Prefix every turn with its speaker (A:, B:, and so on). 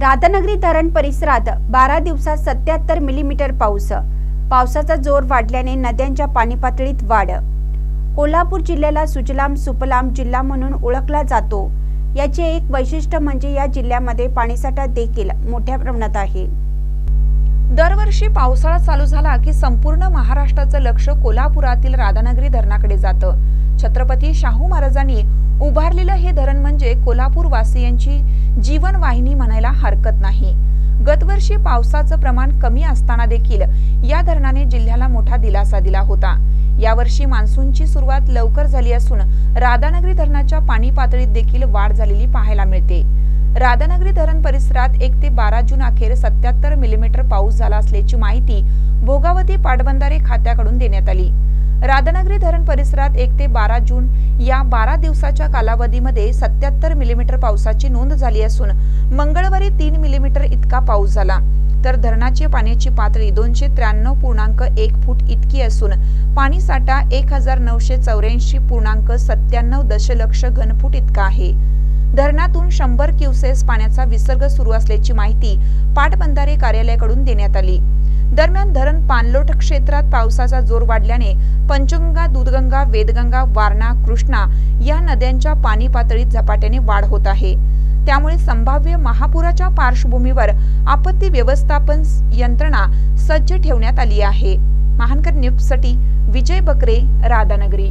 A: राधानगरी धरण परिसरात बारा दिवसात सत्याहत्तर मिलीमीटर पाऊस. पावसाचा जोर वाढल्याने नद्यांच्या पाणी पातळीत वाढ. कोल्हापूर जिल्ह्याला सुजलाम सुपलाम जिल्हा म्हणून ओळखला जातो. याचे एक वैशिष्ट्य म्हणजे या जिल्ह्यामध्ये पाणीसाठा देखील मोठ्या प्रमाणात आहे.
B: दरवर्षी पावसाळा चालू झाला की संपूर्ण महाराष्ट्राचं लक्ष कोल्हापुरातील राधानगरी धरणाकडे जातं. छत्रपती शाहू महाराजांनी उभारलेलं हे धरण म्हणजे कोल्हापूर वासियांची जीवनवाहिनी म्हणायला हरकत नाही. गतवर्षी पावसाचं प्रमाण कमी असताना देखील या धरणाने जिल्ह्याला मोठा दिलासा दिला होता. यावर्षी मान्सूनची सुरुवात लवकर झाली असून राधानगरी धरणाच्या पाणी पातळीत देखील वाढ झालेली पाहायला मिळते. राधानगरी धरण परिसरात एक ते बारा जून अखेर सत्याहत्तर मिलीमीटर पाऊस झाला असल्याची माहिती भोगावती पाटबंधारे खात्याकडून देण्यात आली. राधानगरी धरण परिसरात एक ते बारा जून या बारा दिवसाच्या कालावधीमध्ये सत्याहत्तर मिलीमीटर पावसाची नोंद झाली असून मंगळवारी तीन मिलीमीटर इतका पाऊस झाला. तर धरणाची पाण्याची पातळी दोनशे त्र्याण्णव पूर्णांक एक फूट इतकी असून पाणी साठा एक हजार नऊशे चौऱ्याऐंशी पूर्णांक सत्त्याण्णव दशलक्ष घनफूट इतका आहे. धरणातून शंभर क्युसेस पाण्याचा विसर्ग सुरू असल्याची माहिती पाटबंधारे कार्यालयाकडून देण्यात आली. दरम्यान धरण पाणलोट क्षेत्रात पावसाचा जोर वाढल्याने पंचगंगा दूधगंगा वेदगंगा वारणा कृष्णा या नद्यांच्या पाणी पातळीत झपाट्याने वाढ होत आहे. त्यामुळे संभाव्य महापुराच्या पार्श्वभूमीवर आपत्ती व्यवस्थापन यंत्रणा सज्ज ठेवण्यात आली आहे. महानकर न्यूजसाठी विजय बकरे राधानगरी.